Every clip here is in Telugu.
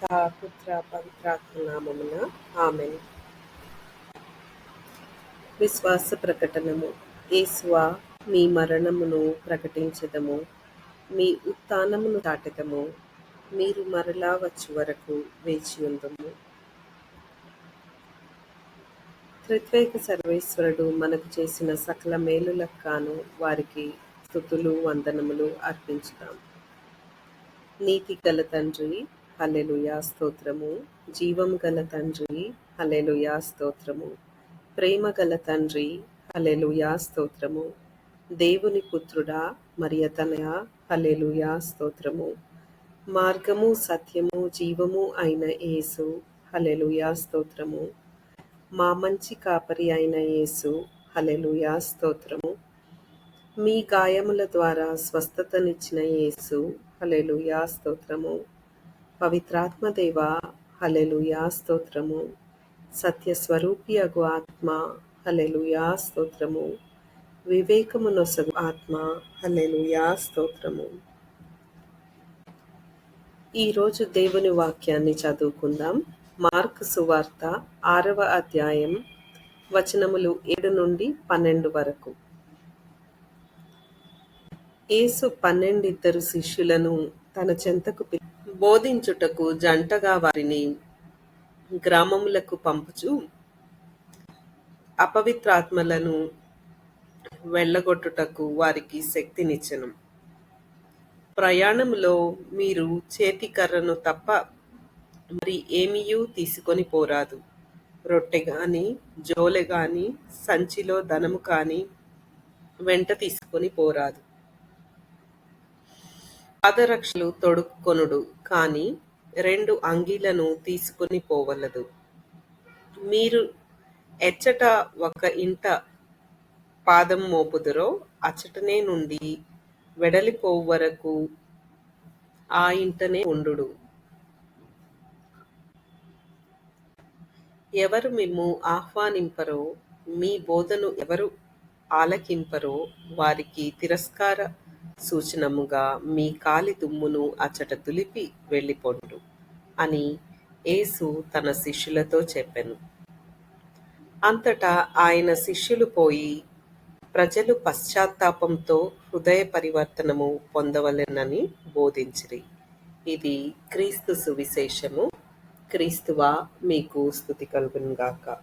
పితా పుత్ర పవిత్రాత్మ నామమున ఆమెన్. విశ్వాస ప్రకటనము. యేసువా మీ మరణమును ప్రకటించదము. మీ ఉత్థానమును దాటదము. మీరు మరలా వచ్చు వరకు వేచి ఉందము. త్రిత్వేక సర్వేశ్వరుడు మనకు చేసిన సకల మేలులక్కాను వారికి స్థుతులు వందనములు అర్పించుదాం. నీతి గల తండ్రి హలెలుయా స్తోత్రము. జీవం గల తండ్రి హలెలుయా స్తోత్రము. ప్రేమ గల తండ్రి హలెలుయా స్తోత్రము. దేవుని పుత్రుడా మరియతనయ హలెలుయా స్తోత్రము. మార్గము సత్యము జీవము అయిన యేసు హలెలుయా స్తోత్రము. మా మంచి కాపరి అయిన యేసు హలెలుయా స్తోత్రము. మీ గాయముల ద్వారా స్వస్థతనిచ్చిన యేసు హలెలుయా స్తోత్రము. పవిత్రాత్మదేవ హలెలుయా స్తోత్రము. సత్య స్వరూపియగు ఆత్మ హలెలుయా స్తోత్రము. వివేకమునొసగు ఆత్మ హలెలుయా స్తోత్రము. ఈరోజు దేవుని వాక్యాన్ని చదువుకుందాం. మార్క్ సువార్త ఆరవ అధ్యాయం వచనములు ఏడు నుండి పన్నెండు వరకు. ఏసు పన్నెండిద్దరు శిష్యులను తన చెంతకు బోధించుటకు జంటగా వారిని గ్రామములకు పంపుచు అపవిత్రాత్మలను వెళ్ళగొట్టుటకు వారికి శక్తినిచ్చను. ప్రయాణంలో మీరు చేతికర్రను తప్ప మరి ఏమీయూ తీసుకొని పోరాదు. రొట్టె కానీ జోలె కానీ సంచిలో ధనము కానీ వెంట తీసుకొని పోరాదు. పాదరక్షలు తొడుక్కొనుడు కాని రెండు అంగీలను తీసుకొని పోవలదు. మీరు ఎచ్చట ఒక ఇంట పాదం మోపుదురో అచ్చటనే నుండి వెడలిపోవు వరకు ఆ ఇంటనే ఉండుడు. ఎవరు మిమ్ము ఆహ్వానింపరో మీ బోధను ఎవరు ఆలకింపరో వారికి తిరస్కార సూచనముగా మీ కాలి దుమ్మును అచ్చట దులిపి వెళ్ళిపోండు అని యేసు తన శిష్యులతో చెప్పెను. అంతటా ఆయన శిష్యులు పోయి ప్రజలు పశ్చాత్తాపంతో హృదయ పరివర్తనము పొందవలెనని బోధించిరి. ఇది క్రీస్తు సువిశేషము. క్రీస్తువా మీకు స్థుతి కలుగునుగాక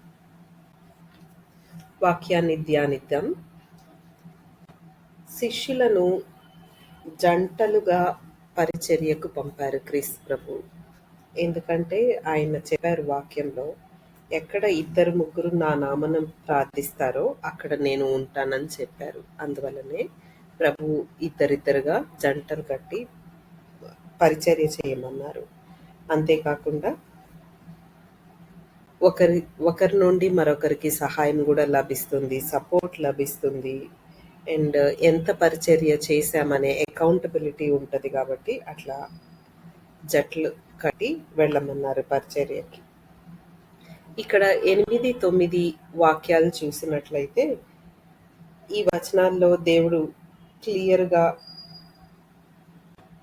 వాక్యాన్ని ధ్యానిద్దాం. శిష్యులను జంటలుగా పరిచర్యకు పంపారు క్రీస్తు ప్రభు. ఎందుకంటే ఆయన చెప్పారు వాక్యంలో ఎక్కడ ఇద్దరు ముగ్గురు నా నామనం ప్రార్థిస్తారో అక్కడ నేను ఉంటానని చెప్పారు. అందువలనే ప్రభు ఇద్దరిద్దరుగా జంటలు కట్టి పరిచర్య చేయమన్నారు. అంతేకాకుండా ఒకరి ఒకరి నుండి మరొకరికి సహాయం కూడా లభిస్తుంది సపోర్ట్ లభిస్తుంది. అండ్ ఎంత పరిచర్య చేశామనే అకౌంటబిలిటీ ఉంటుంది కాబట్టి అట్లా జట్లు కట్టి వెళ్ళమన్నారు పరిచర్యకి. ఇక్కడ ఎనిమిది తొమ్మిది వాక్యాలు చూసినట్లయితే ఈ వచనాల్లో దేవుడు క్లియర్గా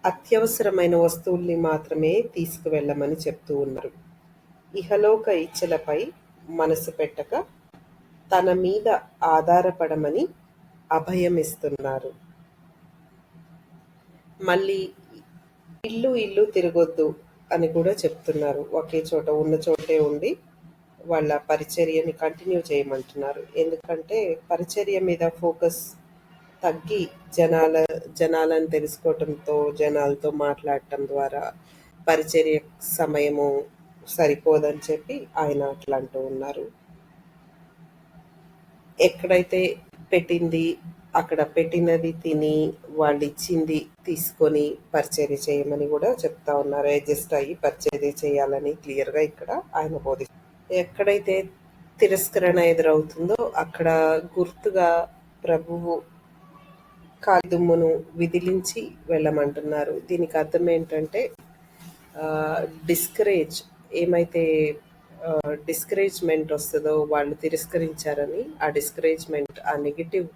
అత్యవసరమైన వస్తువుల్ని మాత్రమే తీసుకువెళ్ళమని చెప్తూ ఉన్నారు. ఇహలోక ఇచ్చలపై మనసు పెట్టక తన మీద ఆధారపడమని అభయమిస్తున్నారు. మళ్ళీ ఇల్లు ఇల్లు తిరగొద్దు అని కూడా చెప్తున్నారు. ఒకే చోట ఉన్న చోటే ఉండి వాళ్ళ పరిచర్యని కంటిన్యూ చేయమంటున్నారు. ఎందుకంటే పరిచర్య మీద ఫోకస్ తగ్గి జనాల జనాలను తెలుసుకోవటంతో జనాలతో మాట్లాడటం ద్వారా పరిచర్య సమయము సరిపోదని చెప్పి ఆయన అట్లా అంటూ ఉన్నారు. ఎక్కడైతే పెట్టింది. అక్కడ పెట్టినది తిని వాళ్ళు ఇచ్చింది తీసుకొని పరిచర్య చేయమని కూడా చెప్తా ఉన్నారు. అడ్జస్ట్ అయ్యి పరిచర్య చేయాలని క్లియర్గా ఇక్కడ ఆయన బోధి ఎక్కడైతే తిరస్కరణ ఎదురవుతుందో అక్కడ గుర్తుగా ప్రభువు కాదుమ్మును విధిలించి వెళ్ళమంటున్నారు. దీనికి అర్థం ఏంటంటే డిస్కరేజ్ ఏమైతే డిస్కరేజ్మెంట్ వస్తుందో వాళ్ళు తిరస్కరించారని ఆ డిస్కరేజ్మెంట్ ఆ నెగిటివ్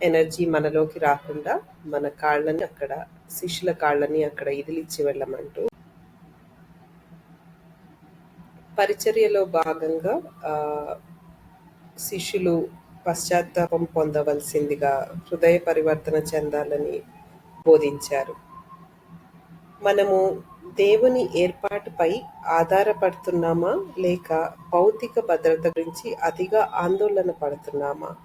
ఎనర్జీ మనలోకి రాకుండా మన కాళ్ళని అక్కడ శిష్యుల కాళ్ళని అక్కడ ఇదిలిచ్చి వెళ్ళమంటూ పరిచర్యలో భాగంగా ఆ, శిష్యులు పశ్చాత్తాపం పొందవలసిందిగా హృదయ పరివర్తన చెందాలని బోధించారు. మనము దేవుని ఏర్పాటుపై ఆధారపడుతున్నామా లేక భౌతిక భద్రత గురించి అతిగా ఆందోళన పడుతున్నామా?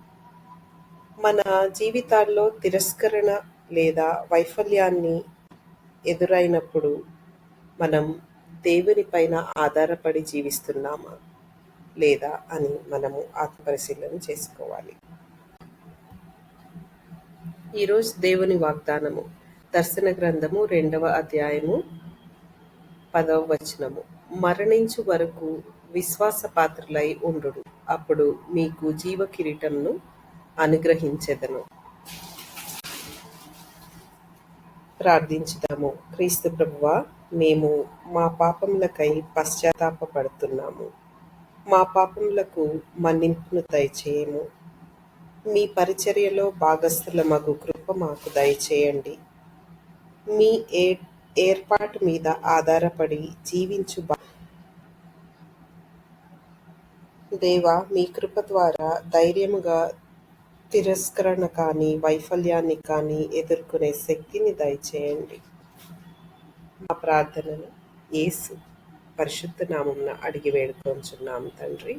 మన జీవితాల్లో తిరస్కరణ లేదా వైఫల్యాన్ని ఎదురైనప్పుడు మనం దేవుని పైన ఆధారపడి జీవిస్తున్నామా లేదా అని మనము ఆత్మపరిశీలన చేసుకోవాలి. ఈరోజు దేవుని వాగ్దానము. దర్శన గ్రంథము రెండవ అధ్యాయము పదవ వచనము. మరణించు వరకు విశ్వాస పాత్రలై ఉండు అప్పుడు మీకు జీవ కిరీటంను అనుగ్రహించెదను. ప్రార్థించుదాము. క్రీస్తు ప్రభువ మేము మా పాపములకై పశ్చాత్తాపడుతున్నాము మా పాపములకు మన్నింపును దయచేయము. మీ పరిచర్యలో భాగస్థుల మగు కృప మాకు దయచేయండి. మీ ఏ ఏర్పాటు మీద ఆధారపడి జీవించు బా- దేవా మీ కృప ద్వారా ధైర్యముగా తిరస్కరణ కానీ వైఫల్యాన్ని కానీ ఎదుర్కొనే శక్తిని దయచేయండి. మా ప్రార్థనను ఏసు పరిశుద్ధ నామమున అడిగి వేడుకొంచున్నాము తండ్రి.